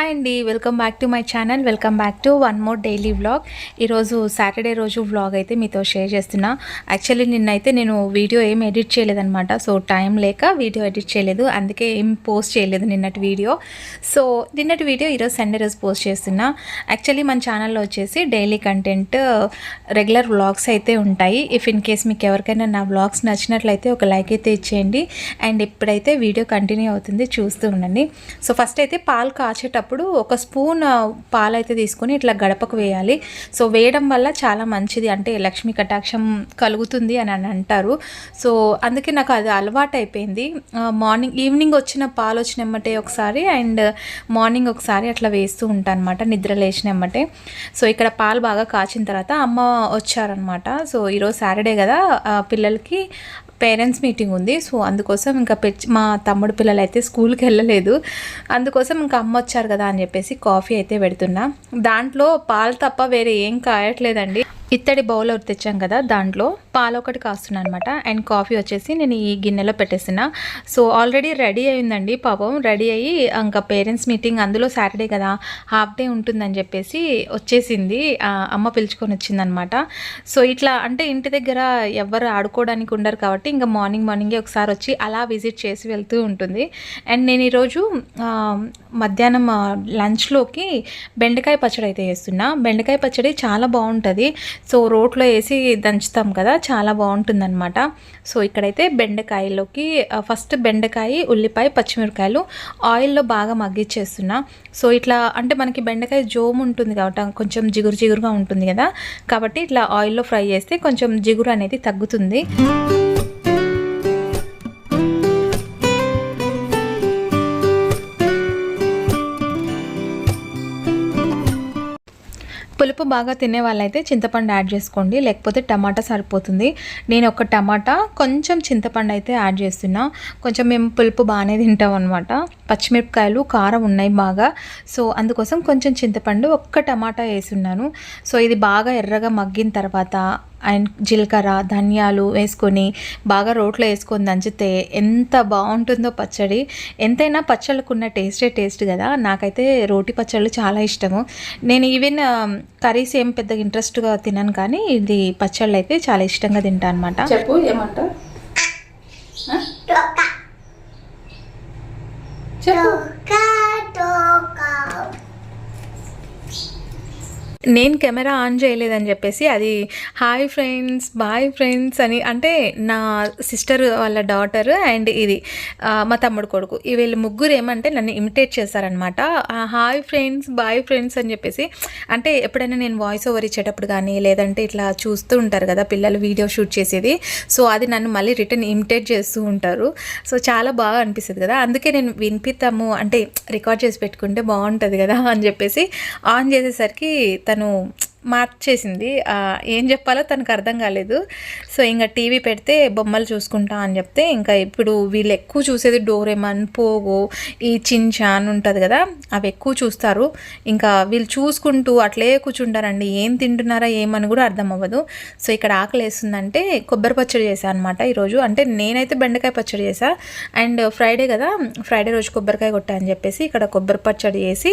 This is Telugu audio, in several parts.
హాయ్ అండి. Welcome back to my channel. Welcome back to one more daily vlog. ఈరోజు సాటర్డే రోజు వ్లాగ్ అయితే మీతో షేర్ చేస్తున్నా. యాక్చువల్లీ నిన్నైతే నేను వీడియో ఏం ఎడిట్ చేయలేదన్నమాట. సో టైం లేక వీడియో ఎడిట్ చేయలేదు. అందుకే ఏం పోస్ట్ చేయలేదు నిన్నటి వీడియో. సో నిన్నటి వీడియో ఈరోజు సండే రోజు పోస్ట్ చేస్తున్నా. యాక్చువల్లీ మన ఛానల్లో వచ్చేసి డైలీ కంటెంట్ రెగ్యులర్ వ్లాగ్స్ అయితే ఉంటాయి. ఇఫ్ ఇన్ కేస్ మీకు ఎవరికైనా నా వ్లాగ్స్ నచ్చినట్లయితే ఒక లైక్ అయితే ఇచ్చేయండి. అండ్ ఇప్పుడైతే వీడియో కంటిన్యూ అవుతుంది చూస్తూ ఉండండి. సో ఫస్ట్ అయితే పాలు కాచేటప్పుడు ఒక స్పూన్ పాలైతే పాలు అయితే తీసుకొని ఇట్లా గడపకు వేయాలి. సో వేయడం వల్ల చాలా మంచిది. అంటే లక్ష్మీ కటాక్షం కలుగుతుంది అని అని అంటారు. సో అందుకే నాకు అది అలవాటు అయిపోయింది మార్నింగ్ ఈవినింగ్ వచ్చిన పాలు వచ్చిన ఎమ్మటే ఒకసారి అండ్ మార్నింగ్ ఒకసారి అట్లా వేస్తూ ఉంటాను అనమాట నిద్ర లేచిన ఎమ్మటే సో ఇక్కడ పాలు బాగా కాచిన తర్వాత అమ్మ వచ్చారనమాట. సో ఈరోజు సాటర్డే కదా పిల్లలకి పేరెంట్స్ మీటింగ్ ఉంది. సో అందుకోసం ఇంకా పెచ్చి మా తమ్ముడు పిల్లలు అయితే స్కూల్కి వెళ్ళలేదు. అందుకోసం ఇంకా అమ్మ వచ్చారు కదా అని చెప్పేసి కాఫీ అయితే పెడుతున్నా. దాంట్లో పాలు తప్ప వేరే ఏం కాయట్లేదండి. ఇత్తడి బౌల్ ఒకటి తెచ్చాం కదా దాంట్లో. పాలు ఒకటి కాస్తున్నాను అనమాట అండ్ కాఫీ వచ్చేసి నేను ఈ గిన్నెలో పెట్టేసిన సో ఆల్రెడీ రెడీ అయిందండి పాపం. రెడీ అయ్యి ఇంకా పేరెంట్స్ మీటింగ్ అందులో సాటర్డే కదా హాఫ్ డే ఉంటుందని చెప్పేసి వచ్చేసింది. అమ్మ పిలుచుకొని వచ్చిందనమాట సో ఇట్లా అంటే ఇంటి దగ్గర ఎవరు ఆడుకోవడానికి ఉండరు కాబట్టి ఇంకా మార్నింగ్ మార్నింగే ఒకసారి వచ్చి అలా విజిట్ చేసి వెళ్తూ ఉంటుంది. అండ్ నేను ఈరోజు మధ్యాహ్నం లంచ్లోకి బెండకాయ పచ్చడి అయితే చేస్తున్నా. బెండకాయ పచ్చడి చాలా బాగుంటుంది. సో రోట్లో వేసి దంచుతాం కదా చాలా బాగుంటుందన్నమాట. సో ఇక్కడైతే బెండకాయలోకి ఫస్ట్ బెండకాయ ఉల్లిపాయ పచ్చిమిరకాయలు ఆయిల్లో బాగా మగ్గిచ్చేస్తున్నా. సో ఇట్లా అంటే మనకి బెండకాయ జోమ్ ఉంటుంది కాబట్టి కొంచెం జిగురు జిగురుగా ఉంటుంది కదా కాబట్టి ఇట్లా ఆయిల్లో ఫ్రై చేస్తే కొంచెం జిగురు అనేది తగ్గుతుంది. పులుపు బాగా తినే వాళ్ళైతే చింతపండు యాడ్ చేసుకోండి. లేకపోతే టమాటా సరిపోతుంది. నేను ఒక టమాటా కొంచెం చింతపండు అయితే యాడ్ చేస్తున్నా. కొంచెం మేము పులుపు బాగానే తింటాం అనమాట పచ్చిమిరపకాయలు కారం ఉన్నాయి బాగా. సో అందుకోసం కొంచెం చింతపండు ఒక్క టమాటా వేసున్నాను. సో ఇది బాగా ఎర్రగా మగ్గిన తర్వాత అండ్ జీలకర్ర ధనియాలు వేసుకొని బాగా రోట్లో వేసుకొని దంచితే ఎంత బాగుంటుందో పచ్చడి. ఎంతైనా పచ్చళ్ళకు ఉన్న టేస్టే టేస్ట్ కదా. నాకైతే రోటి పచ్చళ్ళు చాలా ఇష్టము. నేను ఈవెన్ కర్రీస్ ఏం పెద్దగా ఇంట్రెస్ట్గా తినను కానీ ఇది పచ్చళ్ళు అయితే చాలా ఇష్టంగా తింటాను అనమాట చెప్పు ఏమంటావు? చెప్పు. నేను కెమెరా ఆన్ చేయలేదని చెప్పేసి అది హాయ్ ఫ్రెండ్స్ బాయ్ ఫ్రెండ్స్ అని అంటే నా సిస్టర్ వాళ్ళ డాటర్ అండ్ ఇది మా తమ్ముడు కొడుకు. వీళ్ళు ముగ్గురు ఏమంటే నన్ను ఇమిటేట్ చేశారనమాట హాయ్ ఫ్రెండ్స్ బాయ్ ఫ్రెండ్స్ అని చెప్పేసి అంటే ఎప్పుడైనా నేను వాయిస్ ఓవర్ ఇచ్చేటప్పుడు కానీ లేదంటే ఇట్లా చూస్తూ ఉంటారు కదా పిల్లలు వీడియో షూట్ చేసేది సో అది నన్ను మళ్ళీ రిటర్న్ ఇమిటేట్ చేస్తూ ఉంటారు. సో చాలా బాగా అనిపిస్తుంది కదా. అందుకే నేను వినిపిస్తాము అంటే రికార్డ్ చేసి పెట్టుకుంటే బాగుంటుంది కదా అని చెప్పేసి ఆన్ చేసేసరికి తను మార్చేసింది. ఏం చెప్పాలో తనకు అర్థం కాలేదు. సో ఇంకా టీవీ పెడితే బొమ్మలు చూసుకుంటా అని చెప్తే ఇంకా ఇప్పుడు వీళ్ళు ఎక్కువ చూసేది డోరేమన్ పోగో ఈ చించాన్ ఉంటుంది కదా అవి ఎక్కువ చూస్తారు. ఇంకా వీళ్ళు చూసుకుంటూ అట్లే కూర్చుంటారండి. ఏం తింటున్నారా ఏమని కూడా అర్థం అవ్వదు. సో ఇక్కడ ఆకలి వేస్తుందంటే కొబ్బరి పచ్చడి చేశాను అనమాట ఈరోజు. అంటే నేనైతే బెండకాయ పచ్చడి చేశా. అండ్ ఫ్రైడే కదా ఫ్రైడే రోజు కొబ్బరికాయ కొట్టా అని చెప్పేసి ఇక్కడ కొబ్బరి పచ్చడి చేసి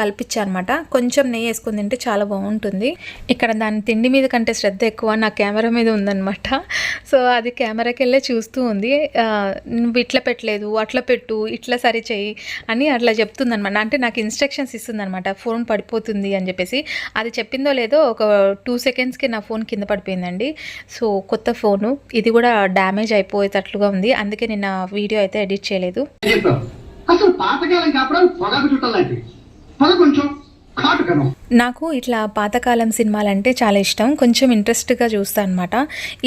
కలిపించా అనమాట కొంచెం నెయ్యి వేసుకుని తింటే చాలా బాగుంటుంది. ఇక్కడ దాని తిండి మీద కంటే శ్రద్ధ ఎక్కువ నా కెమెరా మీద ఉందన్నమాట. సో అది కెమెరాకి వెళ్ళే చూస్తూ ఉంది. నువ్వు ఇట్లా పెట్టలేదు అట్లా పెట్టు ఇట్లా సరి చేయి అని అట్లా చెప్తుందనమాట అంటే నాకు ఇన్స్ట్రక్షన్స్ ఇస్తుందనమాట ఫోన్ పడిపోతుంది అని చెప్పేసి. అది చెప్పిందో లేదో ఒక టూ సెకండ్స్కి నా ఫోన్ కింద పడిపోయిందండి. సో కొత్త ఫోను. ఇది కూడా డ్యామేజ్ అయిపోయేటట్లుగా ఉంది. అందుకే నేను వీడియో అయితే ఎడిట్ చేయలేదు. అసలు పాతకాలం కాపడం పొగాకు చుట్టాలంటే. పొగ కొంచెం. నాకు ఇట్లా పాతకాలం సినిమాలంటే చాలా ఇష్టం. కొంచెం ఇంట్రెస్ట్గా చూస్తాను అనమాట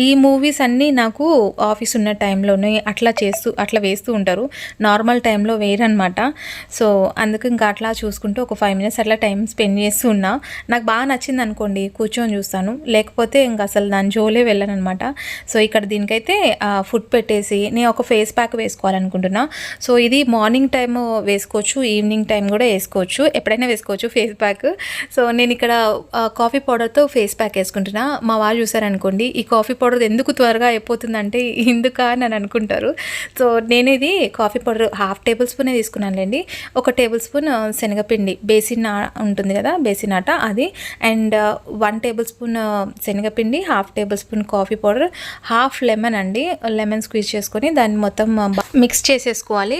ఈ మూవీస్ అన్నీ నాకు ఆఫీస్ ఉన్న టైంలోనే అట్లా చేస్తూ అట్లా వేస్తూ ఉంటారు. నార్మల్ టైంలో వేరనమాట సో అందుకు ఇంకా అట్లా చూసుకుంటూ ఒక ఫైవ్ మినిట్స్ అట్లా టైం స్పెండ్ చేస్తూ ఉన్నా. నాకు బాగా నచ్చింది అనుకోండి కూర్చొని చూస్తాను. లేకపోతే ఇంకా అసలు దాని జోలే వెళ్ళను అనమాట సో ఇక్కడ దీనికైతే ఫుడ్ పెట్టేసి నేను ఒక ఫేస్ ప్యాక్ వేసుకోవాలనుకుంటున్నా. సో ఇది మార్నింగ్ టైం వేసుకోవచ్చు ఈవినింగ్ టైం కూడా వేసుకోవచ్చు. ఎప్పుడైనా వేసుకోవచ్చు ఫేస్ ప్యాక్. సో నేను ఇక్కడ కాఫీ పౌడర్తో ఫేస్ ప్యాక్ వేసుకుంటున్నా. మా వాళ్ళు చూసారనుకోండి ఈ కాఫీ పౌడర్ ఎందుకు త్వరగా అయిపోతుందంటే ఎందుకా అని అనుకుంటారు. సో నేను ఇది కాఫీ పౌడర్ హాఫ్ టేబుల్ స్పూనే తీసుకున్నానులేండి. ఒక టేబుల్ స్పూన్ శనగపిండి బేసిన్ ఉంటుంది కదా బేసిన్ ఆట అది. అండ్ వన్ టేబుల్ స్పూన్ శనగపిండి half tablespoon coffee powder half lemon అండి. లెమన్ స్క్వీజ్ చేసుకొని దాన్ని మొత్తం మిక్స్ చేసేసుకోవాలి.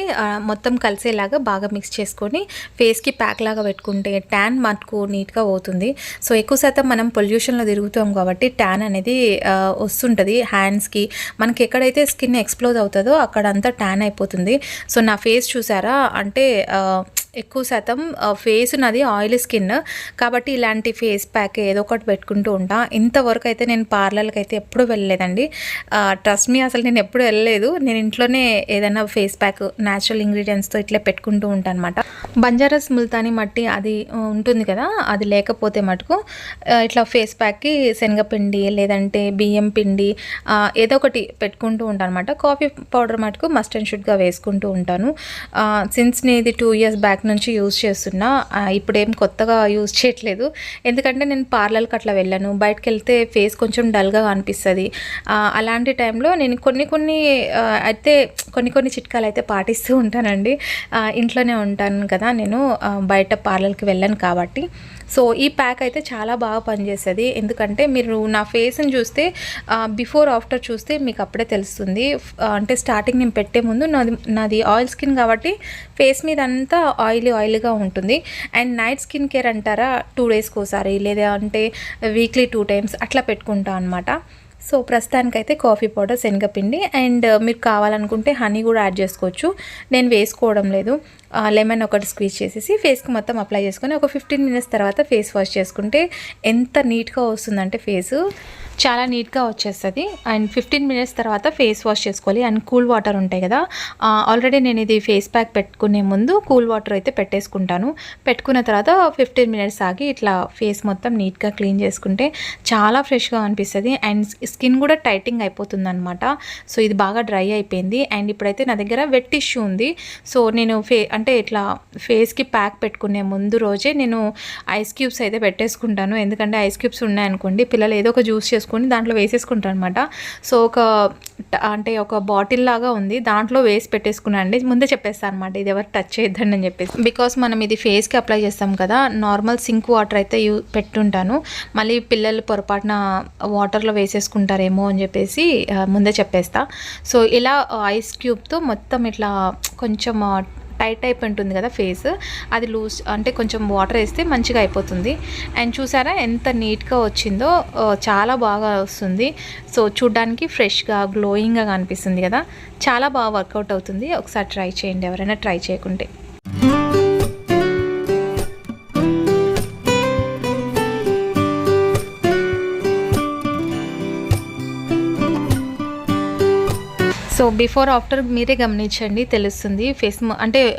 మొత్తం కలిసేలాగా బాగా మిక్స్ చేసుకొని ఫేస్కి ప్యాక్ లాగా పెట్టుకుంటే ట్యాన్ మనకు నీట్గా పోతుంది. సో ఎక్కువ శాతం మనం పొల్యూషన్లో తిరుగుతాం కాబట్టి ట్యాన్ అనేది వస్తుంటుంది హ్యాండ్స్కి మనకి ఎక్కడైతే స్కిన్ ఎక్స్ప్లోజ్ అవుతుందో అక్కడంతా ట్యాన్ అయిపోతుంది. సో నా ఫేస్ చూసారా? అంటే ఎక్కువ శాతం ఫేస్ నాది ఆయిల్ స్కిన్ కాబట్టి ఇలాంటి ఫేస్ ప్యాక్ ఏదో ఒకటి పెట్టుకుంటూ ఉంటా. ఇంతవరకు అయితే నేను పార్లర్కి అయితే ఎప్పుడు వెళ్ళలేదండి. ట్రస్ట్ మీ అసలు నేను ఎప్పుడు వెళ్ళలేదు. నేను ఇంట్లోనే ఏదైనా ఫేస్ ప్యాక్ న్యాచురల్ ఇంగ్రీడియంట్స్తో ఇట్లా పెట్టుకుంటూ ఉంటాను అనమాట బంజారాస్ ముల్తాని మట్టి అది ఉంటుంది కదా అది లేకపోతే మటుకు ఇట్లా ఫేస్ ప్యాక్కి శనగపిండి లేదంటే బియ్యం పిండి ఏదో ఒకటి పెట్టుకుంటూ ఉంటాను అనమాట కాఫీ పౌడర్ మటుకు మస్ట్ అండ్ షుడ్గా వేసుకుంటూ ఉంటాను. సిన్స్ నేది ఇది టూ ఇయర్స్ బ్యాక్ నుంచి యూజ్ చేస్తున్నా ఇప్పుడేం కొత్తగా యూజ్ చేయట్లేదు. ఎందుకంటే నేను పార్లర్కి అట్లా వెళ్ళాను. బయటకు వెళ్తే ఫేస్ కొంచెం డల్గా అనిపిస్తుంది. అలాంటి టైంలో నేను కొన్ని కొన్ని అయితే కొన్ని కొన్ని చిట్కాలు అయితే పాటిస్తూ ఉంటానండి. ఇంట్లోనే ఉంటాను కదా నేను బయట పార్లర్కి వెళ్ళాను కాబట్టి. సో ఈ ప్యాక్ అయితే చాలా బాగా పనిచేస్తుంది. ఎందుకంటే మీరు నా ఫేస్ని చూస్తే బిఫోర్ ఆఫ్టర్ చూస్తే మీకు అప్పుడే తెలుస్తుంది. అంటే స్టార్టింగ్ నేను పెట్టే ముందు నాది నాది ఆయిల్ స్కిన్ కాబట్టి ఫేస్ మీద అంతా ఆయిల్ ఆయిలీ ఆయిల్గా ఉంటుంది. అండ్ నైట్ స్కిన్ కేర్ అంటారా టూ డేస్కి ఒకసారి లేదా అంటే వీక్లీ టూ టైమ్స్ అట్లా పెట్టుకుంటా అనమాట సో ప్రస్తుతానికైతే కాఫీ పౌడర్ శనగపిండి అండ్ uh, మీరు కావాలనుకుంటే హనీ కూడా యాడ్ చేసుకోవచ్చు. నేను వేసుకోవడం లేదు. లెమన్ ఒకటి స్క్వీజ్ చేసేసి ఫేస్కి మొత్తం అప్లై చేసుకొని ఒక ఫిఫ్టీన్ మినిట్స్ తర్వాత ఫేస్ వాష్ చేసుకుంటే ఎంత నీట్గా వస్తుందంటే ఫేసు చాలా నీట్గా వచ్చేస్తుంది. అండ్ ఫిఫ్టీన్ మినిట్స్ తర్వాత ఫేస్ వాష్ చేసుకోవాలి. అండ్ కూల్ వాటర్ ఉంటాయి కదా. ఆల్రెడీ నేను ఇది ఫేస్ ప్యాక్ పెట్టుకునే ముందు కూల్ వాటర్ అయితే పెట్టేసుకుంటాను. పెట్టుకున్న తర్వాత ఫిఫ్టీన్ మినిట్స్ ఆగి ఇట్లా ఫేస్ మొత్తం నీట్గా క్లీన్ చేసుకుంటే చాలా ఫ్రెష్గా అనిపిస్తుంది. అండ్ స్కిన్ కూడా టైటింగ్ అయిపోతుంది అనమాట సో ఇది బాగా డ్రై అయిపోయింది. అండ్ ఇప్పుడైతే నా దగ్గర వెట్ టిష్యూ ఉంది. సో నేను ఫే అంటే ఇట్లా ఫేస్కి ప్యాక్ పెట్టుకునే ముందు రోజే నేను ఐస్ క్యూబ్స్ అయితే పెట్టేసుకుంటాను. ఎందుకంటే ఐస్ క్యూబ్స్ ఉన్నాయనుకోండి పిల్లలు ఏదో ఒక జ్యూస్ చేసుకొని దాంట్లో వేసేసుకుంటారు అనమాట సో ఒక అంటే ఒక బాటిల్ లాగా ఉంది. దాంట్లో వేసి పెట్టేసుకున్నాను అండి. ముందే చెప్పేస్తాను అనమాట ఇది ఎవరు టచ్ చేయొద్దండి అని చెప్పేసి. బికాస్ మనం ఇది ఫేస్కి అప్లై చేస్తాం కదా నార్మల్ సింక్ వాటర్ అయితే యూ పెట్టుంటాను. మళ్ళీ పిల్లలు పొరపాటున వాటర్లో వేసేసుకుంటారేమో అని చెప్పేసి ముందే చెప్పేస్తా. సో ఇలా ఐస్ క్యూబ్తో మొత్తం ఇట్లా కొంచెం టైట్ టైప్ ఉంటుంది కదా ఫేస్ అది లూజ్ అంటే కొంచెం వాటర్ వేస్తే మంచిగా అయిపోతుంది. అండ్ చూసారా ఎంత నీట్గా వచ్చిందో చాలా బాగా వస్తుంది. సో చూడ్డానికి ఫ్రెష్గా గ్లోయింగ్గా కనిపిస్తుంది కదా. చాలా బాగా వర్కౌట్ అవుతుంది. ఒకసారి ట్రై చేయండి ఎవరైనా ట్రై చేయకుంటే. బిఫోర్ ఆఫ్టర్ మీరే గమనించండి తెలుస్తుంది. ఫేస్ మ- అంటే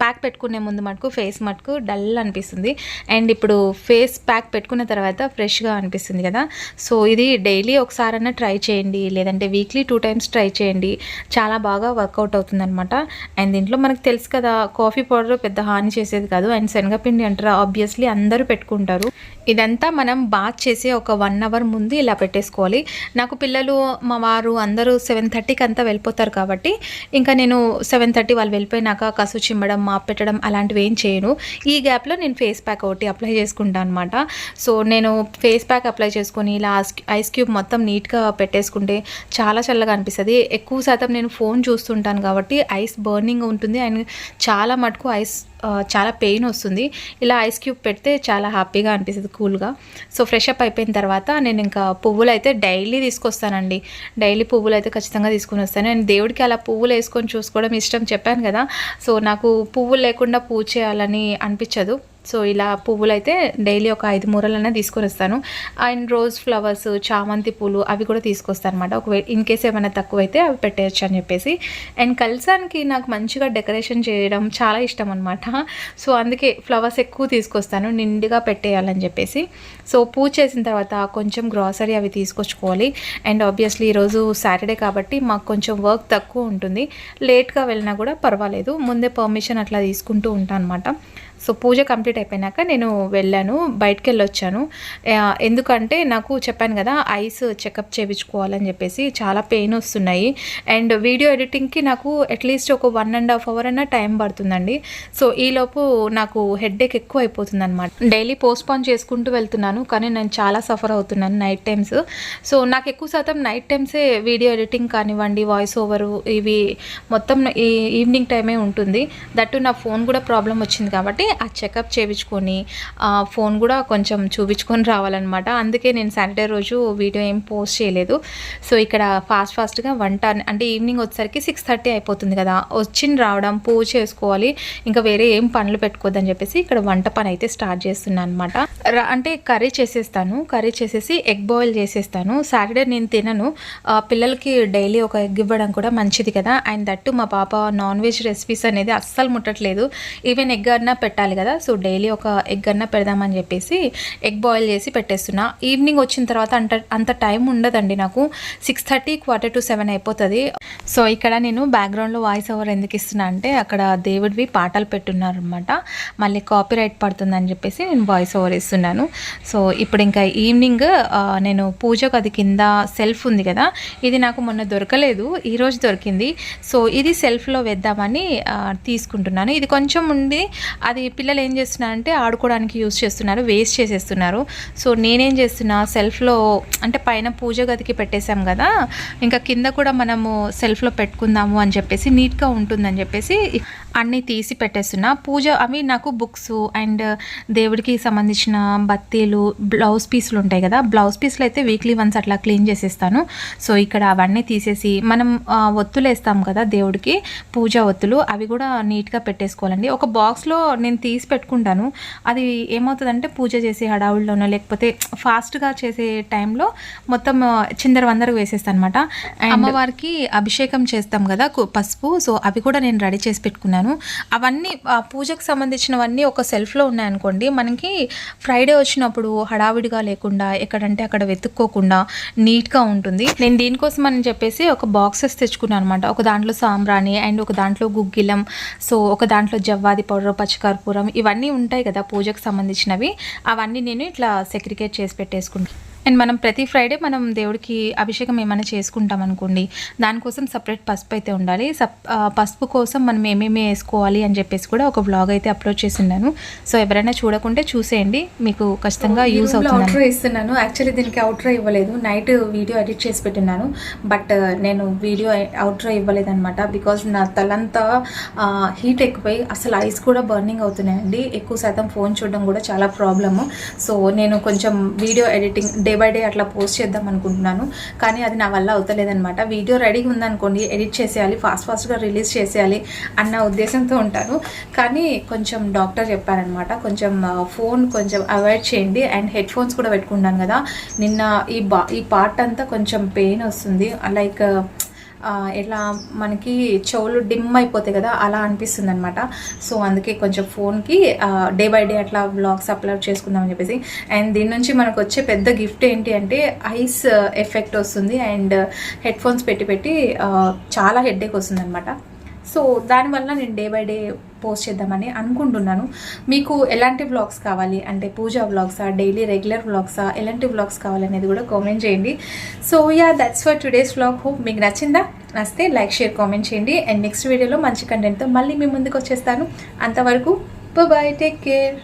ప్యాక్ పెట్టుకునే ముందు మటుకు ఫేస్ మటుకు డల్ అనిపిస్తుంది. అండ్ ఇప్పుడు ఫేస్ ప్యాక్ పెట్టుకున్న తర్వాత ఫ్రెష్గా అనిపిస్తుంది కదా. సో ఇది డైలీ ఒకసారైనా ట్రై చేయండి. లేదంటే వీక్లీ టూ టైమ్స్ ట్రై చేయండి. చాలా బాగా వర్కౌట్ అవుతుందనమాట అండ్ దీంట్లో మనకు తెలుసు కదా కాఫీ పౌడర్ పెద్ద హాని చేసేది కాదు. అండ్ శనగపిండి అంటారా ఆబ్వియస్లీ అందరూ పెట్టుకుంటారు. ఇదంతా మనం బాత్ చేసి ఒక వన్ అవర్ ముందు ఇలా పెట్టేసుకోవాలి. నాకు పిల్లలు మా వారు అందరూ సెవెన్ థర్టీకి అంతా వెళ్ళిపోతారు కాబట్టి ఇంకా నేను సెవెన్ థర్టీ వాళ్ళు వెళ్ళిపోయినాక కసు చిమ్మడం మాప్ పెట్టడం అలాంటివి ఏం చేయను. ఈ గ్యాప్లో నేను ఫేస్ ప్యాక్ ఒకటి అప్లై చేసుకుంటాను అనమాట సో నేను ఫేస్ ప్యాక్ అప్లై చేసుకొని ఇలా ఐస్ క్యూబ్ మొత్తం నీట్గా పెట్టేసుకుంటే చాలా చల్లగా అనిపిస్తుంది. ఎక్కువ శాతం నేను ఫోన్ చూస్తుంటాను కాబట్టి ఐస్ బర్నింగ్ ఉంటుంది. అండ్ చాలా మటుకు ఐస్ చాలా పెయిన్ వస్తుంది. ఇలా ఐస్ క్యూబ్ పెడితే చాలా హ్యాపీగా అనిపిస్తుంది కూల్గా. సో ఫ్రెష్ అప్ అయిపోయిన తర్వాత నేను ఇంకా పువ్వులు అయితే డైలీ తీసుకొస్తానండి. డైలీ పువ్వులు అయితే ఖచ్చితంగా తీసుకొని వస్తాను. నేను దేవుడికి అలా పువ్వులు వేసుకొని చూసుకోవడం ఇష్టం చెప్పాను కదా. సో నాకు పువ్వులు లేకుండా పూజ చేయాలని అనిపించదు. సో ఇలా పువ్వులు అయితే డైలీ ఒక ఐదు మూరలైనా తీసుకొని వస్తాను అండ్ రోజ్ ఫ్లవర్స్ చామంతి పూలు అవి కూడా తీసుకొస్తాను అనమాట ఒకవేళ ఇన్ కేస్ ఏమైనా తక్కువైతే అవి పెట్టేయచ్చు అని చెప్పేసి. అండ్ కలిసానికి నాకు మంచిగా డెకరేషన్ చేయడం చాలా ఇష్టం అనమాట సో అందుకే ఫ్లవర్స్ ఎక్కువ తీసుకొస్తాను నిండుగా పెట్టేయాలని చెప్పేసి. సో పూజ చేసిన తర్వాత కొంచెం గ్రాసరీ అవి తీసుకొచ్చుకోవాలి. అండ్ ఆబ్వియస్లీ ఈరోజు సాటర్డే కాబట్టి మాకు కొంచెం వర్క్ తక్కువ ఉంటుంది. లేట్గా వెళ్ళినా కూడా పర్వాలేదు. ముందే పర్మిషన్ అట్లా తీసుకుంటూ ఉంటాను అనమాట సో పూజ కంప్లీట్ అయిపోయినాక నేను వెళ్ళాను బయటకు వెళ్ళొచ్చాను ఎందుకంటే నాకు చెప్పాను కదా ఐస్ చెకప్ చేయించుకోవాలని చెప్పేసి చాలా పెయిన్ వస్తున్నాయి. అండ్ వీడియో ఎడిటింగ్కి నాకు అట్లీస్ట్ ఒక వన్ అండ్ హాఫ్ అవర్ అన్న టైం పడుతుందండి. సో ఈలోపు నాకు హెడ్ఏక్ ఎక్కువ అయిపోతుంది అనమాట డైలీ పోస్ట్పోన్ చేసుకుంటూ వెళ్తున్నాను కానీ నేను చాలా సఫర్ అవుతున్నాను నైట్ టైమ్స్. సో నాకు ఎక్కువ శాతం నైట్ టైమ్సే వీడియో ఎడిటింగ్ కానివ్వండి వాయిస్ ఓవర్ ఇవి మొత్తం ఈ ఈవినింగ్ టైమే ఉంటుంది. దట్టు నా ఫోన్ కూడా ప్రాబ్లం వచ్చింది కాబట్టి ఆ చెకప్ చేయించుకొని ఫోన్ కూడా కొంచెం చూపించుకొని రావాలన్నమాట. అందుకే నేను సాటర్డే రోజు వీడియో ఏం పోస్ట్ చేయలేదు. సో ఇక్కడ ఫాస్ట్ ఫాస్ట్గా వంట అంటే ఈవినింగ్ వచ్చేసరికి సిక్స్ థర్టీ అయిపోతుంది కదా. వచ్చిన రావడం పూజ చేసుకోవాలి. ఇంకా వేరే ఏం పనులు పెట్టుకోవద్దని చెప్పేసి ఇక్కడ వంట పని అయితే స్టార్ట్ చేస్తున్నాను అనమాట అంటే కర్రీ చేసేస్తాను. కర్రీ చేసేసి ఎగ్ బాయిల్ చేసేస్తాను. సాటర్డే నేను తినను. పిల్లలకి డైలీ ఒక ఎగ్ ఇవ్వడం కూడా మంచిది కదా. అండ్ దట్టు మా పాప నాన్ వెజ్ రెసిపీస్ అనేది అస్సలు ముట్టట్లేదు. ఈవెన్ ఎగ్ అన్నా పెట్టాలి కదా. సో డైలీ ఒక ఎగ్ అన్న పెడదామని చెప్పేసి ఎగ్ బాయిల్ చేసి పెట్టేస్తున్నా. ఈవినింగ్ వచ్చిన తర్వాత అంత అంత టైం ఉండదండి నాకు. Six thirty quarter to seven అయిపోతుంది. సో ఇక్కడ నేను బ్యాక్గ్రౌండ్లో వాయిస్ ఓవర్ ఎందుకు ఇస్తున్నా అంటే అక్కడ దేవుడివి పాటలు పెట్టున్నారు అనమాట మళ్ళీ కాపీ రైట్ పడుతుందని చెప్పేసి నేను వాయిస్ ఓవర్ ఇస్తున్నాను. సో ఇప్పుడు ఇంకా ఈవినింగ్ నేను పూజకు అది కింద సెల్ఫ్ ఉంది కదా. ఇది నాకు మొన్న దొరకలేదు. ఈరోజు దొరికింది. సో ఇది సెల్ఫ్లో వేద్దామని తీసుకుంటున్నాను. ఇది కొంచెం ఉంది. అది పిల్లలు ఏం చేస్తున్నారంటే ఆడుకోవడానికి యూస్ చేస్తున్నారు వేస్ట్ చేసేస్తున్నారు. సో నేనేం చేస్తున్నా సెల్ఫ్లో అంటే పైన పూజ గదికి పెట్టేశాం కదా ఇంకా కింద కూడా మనము సెల్ఫ్లో పెట్టుకుందాము అని చెప్పేసి నీట్గా ఉంటుందని చెప్పేసి అన్నీ తీసి పెట్టేస్తున్నా. పూజ అవి నాకు బుక్స్ అండ్ దేవుడికి సంబంధించిన బత్తీలు బ్లౌజ్ పీసులు ఉంటాయి కదా. బ్లౌజ్ పీసులు అయితే వీక్లీ వన్స్ అట్లా క్లీన్ చేసేస్తాను. సో ఇక్కడ అవన్నీ తీసేసి మనం ఒత్తులు వేస్తాం కదా దేవుడికి పూజ ఒత్తులు అవి కూడా నీట్గా పెట్టేసుకోవాలండి. ఒక బాక్స్లో నేను తీసి పెట్టుకుంటాను. అది ఏమవుతుందంటే పూజ చేసే హడావుల్లోనో లేకపోతే ఫాస్ట్గా చేసే టైంలో మొత్తం చిందర వందరకు వేసేస్తాను అనమాట అమ్మవారికి అభిషేకం చేస్తాం కదా పసుపు. సో అవి కూడా నేను రెడీ చేసి పెట్టుకున్నాను. అవన్నీ పూజకు సంబంధించినవన్నీ ఒక సెల్ఫ్లో ఉన్నాయనుకోండి మనకి ఫ్రైడే వచ్చినప్పుడు హడావిడిగా లేకుండా ఎక్కడంటే అక్కడ వెతుక్కోకుండా నీట్గా ఉంటుంది. నేను దీనికోసం అని చెప్పేసి ఒక బాక్సెస్ తెచ్చుకున్నాను అనమాట ఒక దాంట్లో సాంబ్రాణి అండ్ ఒక దాంట్లో గుగ్గిలం సో ఒక దాంట్లో జవ్వాది పౌడర్ పచ్చికర్పూరం ఇవన్నీ ఉంటాయి కదా పూజకు సంబంధించినవి. అవన్నీ నేను ఇట్లా సెక్రికేట్ చేసి పెట్టేసుకుంటాను. అండ్ మనం ప్రతి ఫ్రైడే మనం దేవుడికి అభిషేకం ఏమైనా చేసుకుంటాం అనుకోండి దానికోసం సపరేట్ పసుపు అయితే ఉండాలి. సప్ పసుపు కోసం మనం ఏమేమి వేసుకోవాలి అని చెప్పేసి కూడా ఒక బ్లాగ్ అయితే అప్లోడ్ చేస్తున్నాను. సో ఎవరైనా చూడకుంటే చూసేయండి. మీకు ఖచ్చితంగా యూస్ అవుతుంది అవుట్రో ఇస్తున్నాను యాక్చువల్లీ దీనికి అవుట్రో ఇవ్వలేదు. నైట్ వీడియో ఎడిట్ చేసి పెట్టినాను బట్ నేను వీడియో అవుట్రో ఇవ్వలేదు అనమాట బికాజ్ నా తలంతా హీట్ ఎక్కువై అసలు ఐస్ కూడా బర్నింగ్ అవుతున్నాయండి. ఎక్కువ శాతం ఫోన్ చూడడం కూడా చాలా ప్రాబ్లము సో నేను కొంచెం video editing day by day అట్లా పోస్ట్ చేద్దాం అనుకుంటున్నాను. కానీ అది నా వల్ల అవుతలేదనమాట వీడియో రెడీగా ఉందనుకోండి ఎడిట్ చేసేయాలి ఫాస్ట్ ఫాస్ట్గా రిలీజ్ చేసేయాలి అన్న ఉద్దేశంతో ఉంటాను. కానీ కొంచెం డాక్టర్ చెప్పారనమాట కొంచెం ఫోన్ కొంచెం అవాయిడ్ చేయండి. అండ్ హెడ్ ఫోన్స్ కూడా పెట్టుకున్నాను కదా. నిన్న ఈ బా ఈ పార్ట్ అంతా కొంచెం పెయిన్ వస్తుంది. లైక్ ఇట్లా మనకి చెవులు డిమ్ అయిపోతాయి కదా అలా అనిపిస్తుంది అనమాట సో అందుకే కొంచెం ఫోన్కి డే బై డే అట్లా బ్లాగ్స్ అప్లోడ్ చేసుకుందామని చెప్పేసి. అండ్ దీని నుంచి మనకు వచ్చే పెద్ద గిఫ్ట్ ఏంటి అంటే ఐస్ ఎఫెక్ట్ వస్తుంది. అండ్ హెడ్ ఫోన్స్ పెట్టి పెట్టి చాలా హెడ్ఏక్ వస్తుంది అనమాట సో దానివల్ల నేను డే బై డే పోస్ట్ చేద్దామని అనుకుంటున్నాను. మీకు ఎలాంటి వ్లాగ్స్ కావాలి? అంటే పూజా వ్లాగ్సా డైలీ రెగ్యులర్ వ్లాగ్సా ఎలాంటి వ్లాగ్స్ కావాలనేది కూడా కామెంట్ చేయండి. So ya that's for today's vlog hope మీకు నచ్చిందా? నచ్చితే లైక్ షేర్ కామెంట్ చేయండి. అండ్ నెక్స్ట్ వీడియోలో మంచి కంటెంట్తో మళ్ళీ మీ ముందుకు వచ్చేస్తాను. అంతవరకు బాయ్ టేక్ కేర్